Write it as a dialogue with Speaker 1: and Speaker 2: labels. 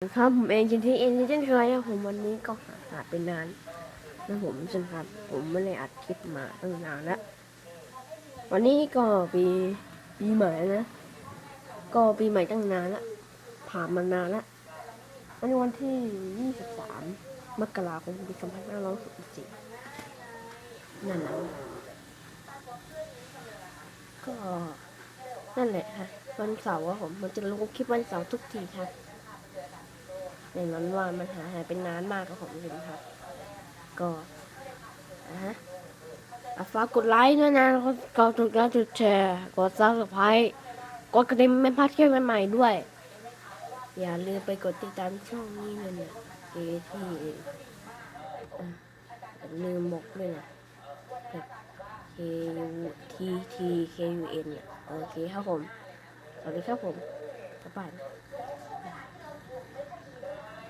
Speaker 1: ครับผมเองจินที่เองเช่นเคยนะผมวันนี้ก็หาหาเป็นานนะผมใช่ไหมครับ ผมไม่ได้อัดคลิปมาตั้งนานแล้ววันนี้ก็ปีปีใหม่นะ ก็ปีใหม่ตั้งนานล้วผ่านมานานล้ววันนี้วันที่ 23 มกราคมปี2564นั่นแหละก็นั่นแหละค่ะวันเสาร์อะผมมันจะลงคลิปวันเสาร์ทุกทีค่ะ อย่างนั้นว่ามันหาหายเป็นนานมากครับผมเห็นครับ ก็นะฮะอะฝากกดไลค์ด้วยนะแล้วก็กดถูกแล้วกดแชร์กดซับสไครต์กดกระดิ่งไม่พลาดคลิปใหม่ๆด้วย อย่าลืมไปกดติดตามช่องนี้เลยนะเอที่อะอย่าลืมบอกด้วยนะ K U T T K U N เนี่ยโอเคครับผม สวัสดีครับผมบ๊ายบาย